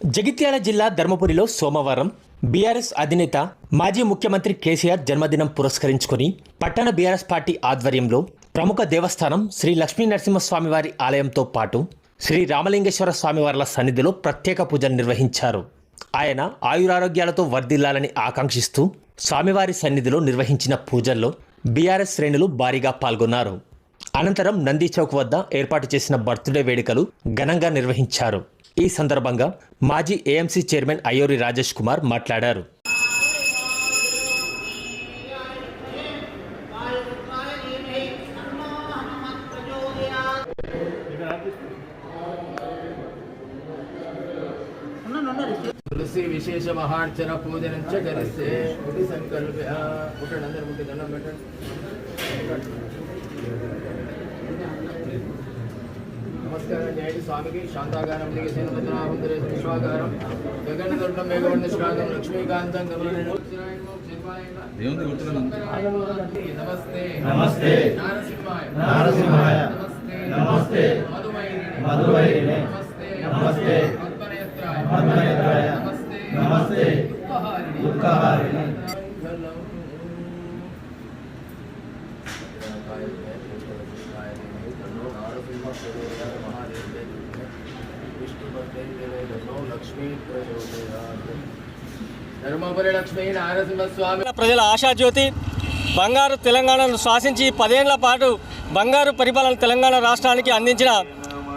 జగిత్యాల జిల్లా ధర్మపురిలో సోమవారం బీఆర్ఎస్ అధినేత మాజీ ముఖ్యమంత్రి కేసీఆర్ జన్మదినం పురస్కరించుకొని పట్టణ బీఆర్ఎస్ పార్టీ ఆధ్వర్యంలో ప్రముఖ దేవస్థానం శ్రీ లక్ష్మీ నరసింహస్వామివారి ఆలయంతో పాటు శ్రీ రామలింగేశ్వర స్వామివార్ల సన్నిధిలో ప్రత్యేక పూజలు నిర్వహించారు. ఆయన ఆయురారోగ్యాలతో వర్ధిల్లాలని ఆకాంక్షిస్తూ స్వామివారి సన్నిధిలో నిర్వహించిన పూజల్లో బీఆర్ఎస్ శ్రేణులు భారీగా పాల్గొన్నారు. అనంతరం నంది చౌక్ వద్ద ఏర్పాటు చేసిన బర్త్డే వేడుకలు ఘనంగా నిర్వహించారు. ఈ సందర్భంగా మాజీ ఏఎంసీ చైర్మన్ అయ్యూరి రాజేష్ కుమార్ మాట్లాడారు. తులసి విశేష మహార్చన పూజనం చ కరిస్తే సంకల్ప అందరు దండం పెట్టండి. నమస్కారం. జయంతి స్వామికి. శాంతాగారం లింగసేన పద్మనాభందరే విశ్వాగారం. దుర్గం మేఘవర్ణ శ్రాగం. లక్ష్మీకాంతం. నమస్తే. నమస్తే. నారసింహాయ. నారసింహాయ. నమస్తే. నమస్తే. నమస్తే. పద్మనేత్రాయ. దుఃఖహారిణి. దుఃఖహారిణి. ధర్మపురి ప్రజల ఆశాజ్యోతి బంగారు తెలంగాణను శ్వాసించి పదేళ్ళ పాటు బంగారు పరిపాలన తెలంగాణ రాష్ట్రానికి అందించిన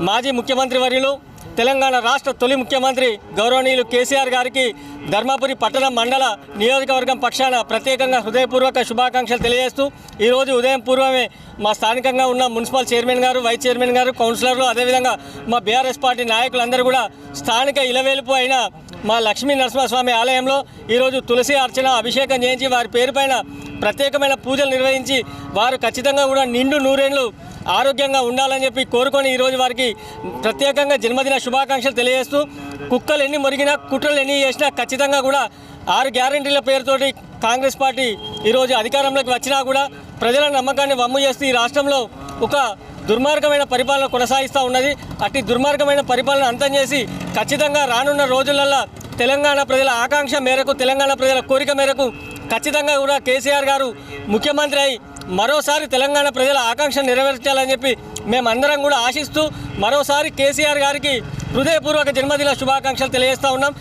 మాజీ ముఖ్యమంత్రి వర్యులు తెలంగాణ రాష్ట్ర తొలి ముఖ్యమంత్రి గౌరవనీయులు కేసీఆర్ గారికి ధర్మపురి పట్టణ మండల నియోజకవర్గం పక్షాన ప్రత్యేకంగా హృదయపూర్వక శుభాకాంక్షలు తెలియజేస్తూ ఈరోజు ఉదయం పూర్వమే మా స్థానికంగా ఉన్న మున్సిపల్ చైర్మన్ గారు వైస్ చైర్మన్ గారు కౌన్సిలర్లు అదేవిధంగా మా బీఆర్ఎస్ పార్టీ నాయకులందరూ కూడా స్థానిక ఇలవేలుపు అయిన మా లక్ష్మీ నరసింహస్వామి ఆలయంలో ఈరోజు తులసి అర్చన అభిషేకం చేయించి వారి పేరుపైన ప్రత్యేకమైన పూజలు నిర్వహించి వారు ఖచ్చితంగా కూడా నిండు నూరేళ్ళు ఆరోగ్యంగా ఉండాలని చెప్పి కోరుకొని ఈరోజు వారికి ప్రత్యేకంగా జన్మదిన శుభాకాంక్షలు తెలియజేస్తూ కుక్కలు ఎన్ని మురిగినా కుట్రలు ఎన్ని చేసినా ఖచ్చితంగా కూడా ఆరు గ్యారంటీల పేరుతోటి కాంగ్రెస్ పార్టీ ఈరోజు అధికారంలోకి వచ్చినా కూడా ప్రజల నమ్మకాన్ని వమ్ము చేస్తూ ఈ రాష్ట్రంలో ఒక దుర్మార్గమైన పరిపాలన కొనసాగిస్తూ ఉన్నది. అట్టి దుర్మార్గమైన పరిపాలన అంతం చేసి ఖచ్చితంగా రానున్న రోజులల్లో తెలంగాణ ప్రజల ఆకాంక్ష మేరకు తెలంగాణ ప్రజల కోరిక మేరకు ఖచ్చితంగా కూడా కేసీఆర్ గారు ముఖ్యమంత్రి అయి మరోసారి తెలంగాణ ప్రజల ఆకాంక్ష నెరవేర్చాలని చెప్పి మేమందరం కూడా ఆశిస్తూ మరోసారి కేసీఆర్ గారికి హృదయపూర్వక జన్మదిన శుభాకాంక్షలు తెలియజేస్తా ఉన్నాం.